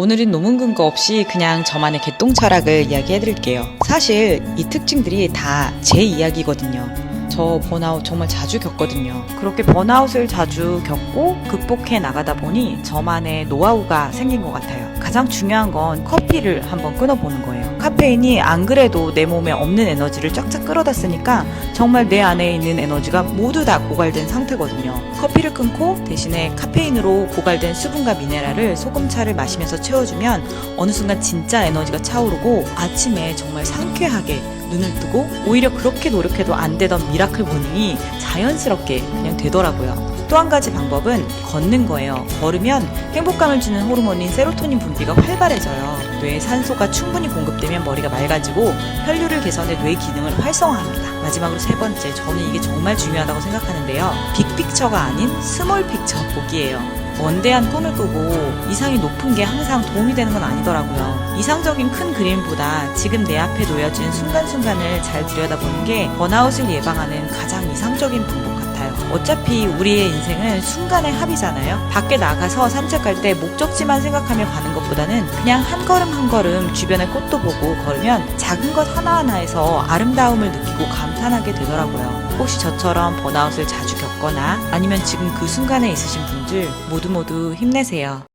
오늘은 논문 근거 없이 그냥 저만의 개똥 철학을 이야기해드릴게요. 사실 이 특징들이 다 제 이야기거든요. 저 번아웃 정말 자주 겪거든요. 그렇게 번아웃을 자주 겪고 극복해 나가다 보니 저만의 노하우가 생긴 것 같아요. 가장 중요한 건 커피를 한번 끊어보는 거예요. 카페인이 안 그래도 내 몸에 없는 에너지를 쫙쫙 끌어다 쓰니까 정말 내 안에 있는 에너지가 모두 다 고갈된 상태거든요. 커피를 끊고 대신에 카페인으로 고갈된 수분과 미네랄을 소금차를 마시면서 채워주면 어느 순간 진짜 에너지가 차오르고 아침에 정말 상쾌하게 눈을 뜨고 오히려 그렇게 노력해도 안 되던 미라클 모닝이 자연스럽게 그냥 되더라고요. 또 한 가지 방법은 걷는 거예요. 걸으면 행복감을 주는 호르몬인 세로토닌 분비가 활발해져요. 뇌에 산소가 충분히 공급되면 머리가 맑아지고 혈류를 개선해 뇌 기능을 활성화합니다. 마지막으로 세 번째, 저는 이게 정말 중요하다고 생각하는데요. 빅픽처가 아닌 스몰 픽처 보기예요. 원대한 꿈을 꾸고 이상이 높은 게 항상 도움이 되는 건 아니더라고요. 이상적인 큰 그림보다 지금 내 앞에 놓여진 순간순간을 잘 들여다보는 게 번아웃을 예방하는 가장 이상적인 방법 같아요. 어차피 우리의 인생은 순간의 합이잖아요. 밖에 나가서 산책할 때 목적지만 생각하며 가는 것보다는 그냥 한 걸음 한 걸음 주변의 꽃도 보고 걸으면 작은 것 하나하나에서 아름다움을 느끼고 감탄하게 되더라고요. 혹시 저처럼 번아웃을 자주 겪거나 아니면 지금 그 순간에 있으신 분들 모두 모두 힘내세요.